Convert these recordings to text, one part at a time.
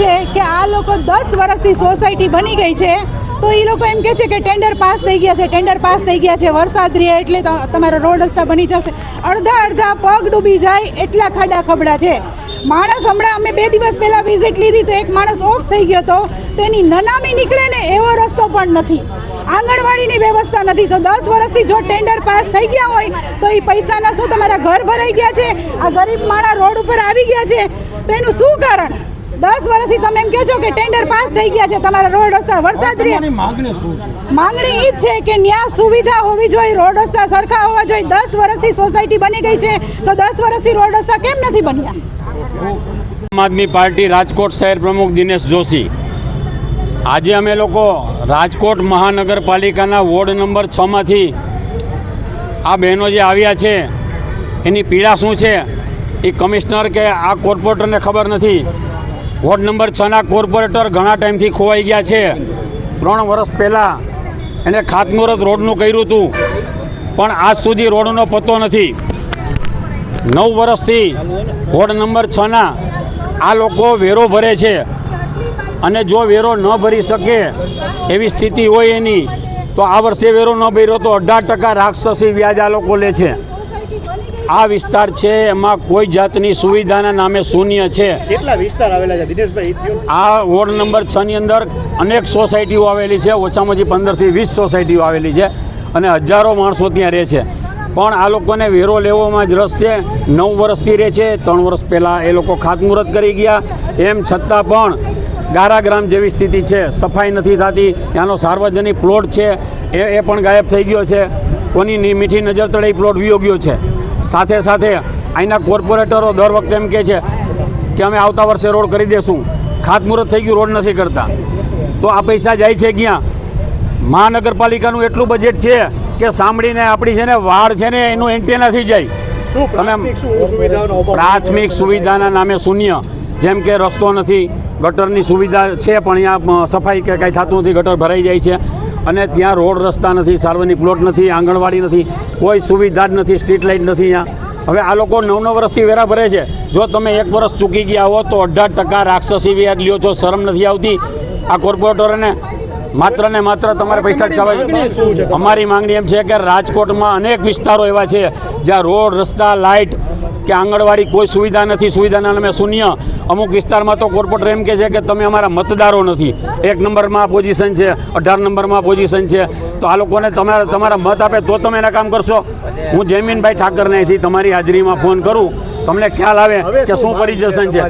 છે કે આ લોકો દસ વર્ષથી સોસાયટી બની ગઈ છે. તો એ લોકો એમ કહે છે કે ટેન્ડર પાસ થઈ ગયા છે, ટેન્ડર પાસ થઈ ગયા છે, વરસાદ રહે એટલે તમારો રોડ રસ્તા બની જશે. અડધા અડધા પગ ડૂબી જાય એટલા ખાડા ખબડા છે. માણસ હમણાં અમે બે દિવસ પહેલા વિઝિટ લીધી તો એક માણસ ઓફ થઈ ગયો તો તેની નનામી નીકળે ને એવો રસ્તો પણ નથી. આંગણવાડીની વ્યવસ્થા નથી. તો દસ વર્ષથી જો ટેન્ડર પાસ થઈ ગયા હોય તો એ પૈસાના શું તમારા ઘર ભરાઈ ગયા છે? આ ગરીબ માણસ રોડ ઉપર આવી ગયા છે. તો એનું શું કારણ? દસ વર્ષથી તમે એમ કહો છો કે ટેન્ડર પાસ થઈ ગયા છે તમારા રોડ રસ્તા વરસાદ માગણી શું છે? માંગણી એ જ છે કે ન્યા સુવિધા હોવી જોઈએ રોડ રસ્તા સરખા હોવા જોઈએ. દસ વર્ષથી સોસાયટી બની ગઈ છે તો દસ વર્ષથી રોડ રસ્તા કેમ નથી બન્યા? આમ આદમી પાર્ટી રાજકોટ શહેર પ્રમુખ દિનેશ જોશી. આજે અમે લોકો રાજકોટ મહાનગરપાલિકાના વોર્ડ નંબર છમાંથી આ બહેનો જે આવ્યા છે એની પીડા શું છે? એ કમિશનર કે આ કોર્પોરેટરને ખબર નથી. વોર્ડ નંબર છના કોર્પોરેટર ઘણા ટાઈમથી ખોવાઈ ગયા છે. ત્રણ વર્ષ પહેલાં એને ખાતમુહૂર્ત રોડનું કર્યું હતું, પણ આજ સુધી રોડનો પતો નથી. નવ વર્ષથી વોર્ડ નંબર છના આ લોકો વેરો ભરે છે અને જો વેરો ન ભરી શકે એવી સ્થિતિ હોય એની, તો આ વર્ષે વેરો ન ભર્યો તો અઢાર ટકા રાક્ષસી વ્યાજ આ લોકો લે છે. આ વિસ્તાર છે એમાં કોઈ જાતની સુવિધાના નામે શૂન્ય છે. કેટલા વિસ્તાર આવેલા છે? દિનેશભાઈ ને. આ વોર્ડ નંબર છની અંદર અનેક સોસાયટીઓ આવેલી છે ઓછામાં ઓછી પંદરથી વીસ સોસાયટીઓ આવેલી છે અને હજારો માણસો ત્યાં રહે છે. પણ આ લોકોને વેરો લેવામાં જ રસ છે નવ વર્ષથી રહે છે ત્રણ વર્ષ પહેલાં એ લોકો ખાતમુહૂર્ત કરી ગયા. એમ છતાં પણ ગારાગ્રામ જેવી સ્થિતિ છે સફાઈ નથી થતી ત્યાંનો સાર્વજનિક પ્લોટ છે એ એ પણ ગાયબ થઈ ગયો છે. કોની મીઠી નજર તળે પ્લોટ વિયોગ્યો છે. સાથે સાથે અહીંના કોર્પોરેટરો દર વખતે એમ કહે છે કે અમે આવતા વર્ષે રોડ કરી દેશું. ખાતમુહૂર્ત થઈ ગયું રોડ નથી કરતા. તો આ પૈસા જાય છે ક્યાં? મહાનગરપાલિકાનું એટલું બજેટ છે કે સાંભળીને આપણી છે ને વાળ છે ને એનું એન્ટેનાથી જાય. તમે પ્રાથમિક સુવિધાના નામે શૂન્ય. જેમ કે રસ્તો નથી ગટરની સુવિધા છે પણ અહીંયા સફાઈ કે કાંઈ થતું નથી ગટર ભરાઈ જાય છે. અને ત્યાં રોડ રસ્તા નથી, સાર્વજનિક પ્લોટ નથી, આંગણવાડી નથી, કોઈ સુવિધા જ નથી, સ્ટ્રીટ લાઇટ નથી અહીંયા હવે આ લોકો નવ નવ વર્ષથી વેરા ભરે છે. જો તમે એક વર્ષ ચૂકી ગયા હો તો અઢાર ટકા રાક્ષસી વ્યાજ લ્યો છો, શરમ નથી આવતી. આ કોર્પોરેટરોને માત્ર ને માત્ર તમારે પૈસા જ ખાવા? અમારી માંગણી એમ છે કે રાજકોટમાં અનેક વિસ્તારો એવા છે જ્યાં રોડ, રસ્તા, લાઇટ કે આંગણવાડી કોઈ સુવિધા નથી, સુવિધાના નામે શૂન્ય. અમુક વિસ્તારમાં તો કોર્પોરેટર એમ કહે છે કે તમે અમારા મતદારો નથી. એક નંબરમાં પોઝિશન છે, અઢાર નંબરમાં પોઝિશન છે. તો આ લોકોને તમારા તમારા મત આપે તો તમે એના કામ કરશો. હું જયમીનભાઈ ઠાકરને અહીંથી તમારી હાજરીમાં ફોન કરું. તમને ખ્યાલ આવે કે શું પરિદર્શન છે.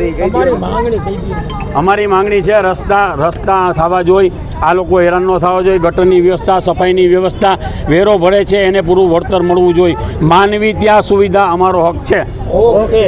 અમારી માંગણી છે રસ્તા રસ્તા થવા જોઈએ આ લોકો હેરાન ન થવા જોઈએ ગટરની વ્યવસ્થા સફાઈની વ્યવસ્થા વેરો ભરે છે એને પૂરું વળતર મળવું જોઈએ માનવી ત્યાં સુવિધા અમારો હક છે. ઓકે.